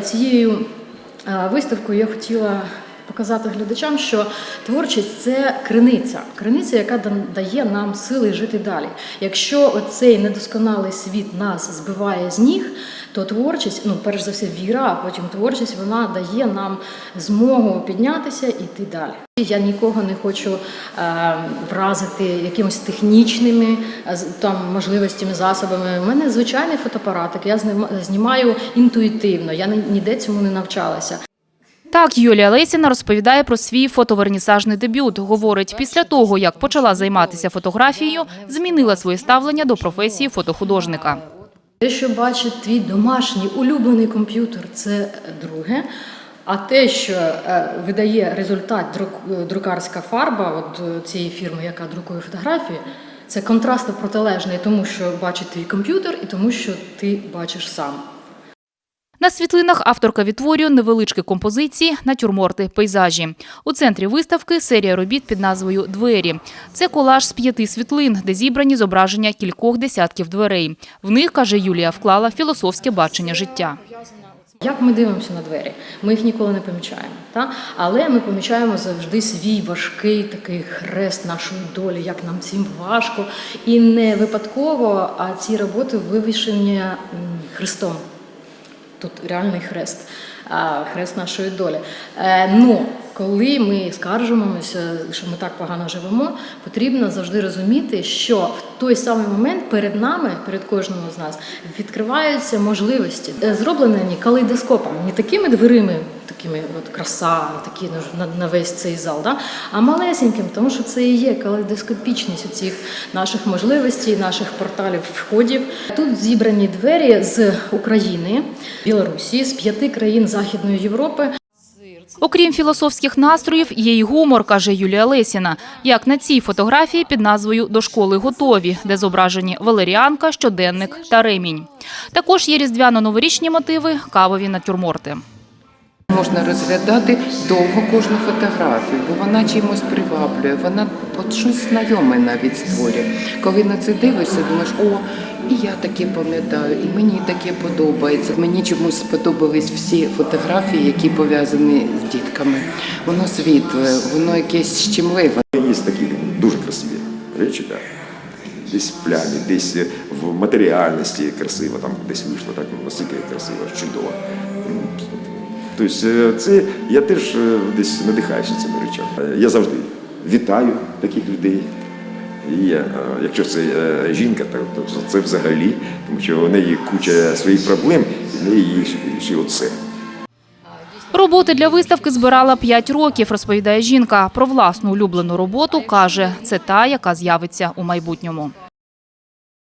Цією виставкою я хотіла показати глядачам, що творчість це криниця, криниця, яка да- дає нам сили жити далі. Якщо оцей недосконалий світ нас збиває з ніг, то творчість, ну перш за все, віра, а потім творчість, вона дає нам змогу піднятися і йти далі. Я нікого не хочу е, вразити якимось технічними е, там можливостями, засобами. У мене звичайний фотоапаратик. Я знімаю інтуїтивно. Я ні- ніде цьому не навчалася. Так, Юлія Лесіна розповідає про свій фотовернісажний дебют. Говорить, після того, як почала займатися фотографією, змінила своє ставлення до професії фотохудожника. Те, що бачить твій домашній улюблений комп'ютер, це друге. А те, що е, видає результат друкарська фарба от е, цієї фірми, яка друкує фотографії, це контрастно протилежний тому, що бачить твій комп'ютер, і тому, що ти бачиш сам. На світлинах авторка відтворює невеличкі композиції, натюрморти, пейзажі. У центрі виставки серія робіт під назвою Двері. Це колаж з п'яти світлин, де зібрані зображення кількох десятків дверей. В них, каже Юлія, вклала філософське бачення життя. Як ми дивимося на двері? Ми їх ніколи не помічаємо. Та? Але ми помічаємо завжди свій важкий такий хрест нашої долі, як нам всім важко. І не випадково, а ці роботи вивішені хрестом. Тут реальний хрест, хрест нашої долі. Е, ну, коли ми скаржимося, що ми так погано живемо, потрібно завжди розуміти, що в той самий момент перед нами, перед кожним з нас, відкриваються можливості, Е, зроблені калейдоскопом, не такими дверима, такими от краса, такі на, на весь цей зал, да? а малесеньким, тому що це і є калейдоскопічність цих наших можливостей, наших порталів входів. Тут зібрані двері з України, Білорусі, з п'яти країн Західної Європи. Окрім філософських настроїв, є й гумор, каже Юлія Лесіна. Як на цій фотографії під назвою До школи готові, де зображені Валеріанка, щоденник та ремінь. Також є різдвяно-новорічні мотиви, кавові натюрморти. Можна розглядати довго кожну фотографію, бо вона чимось приваблює, вона от щось знайоме навіть створює. Коли на це дивишся, думаєш, о, і я таке пам'ятаю, і мені таке подобається. Мені чомусь сподобались всі фотографії, які пов'язані з дітками. Воно світле, воно якесь щемливе. Є такі дуже красиві речі, да. десь в плямі, десь в матеріальності красиво, там десь вийшло так настільки красиво, чудово. Тобто е, це я теж е, десь надихаюся цими речами. Я завжди вітаю таких людей. І е, якщо це жінка, то, це взагалі, тому що у неї куча своїх проблем, і в неї ще оце. Роботи для виставки збирала 5 років, розповідає жінка. Про власну улюблену роботу каже, це та, яка з'явиться у майбутньому.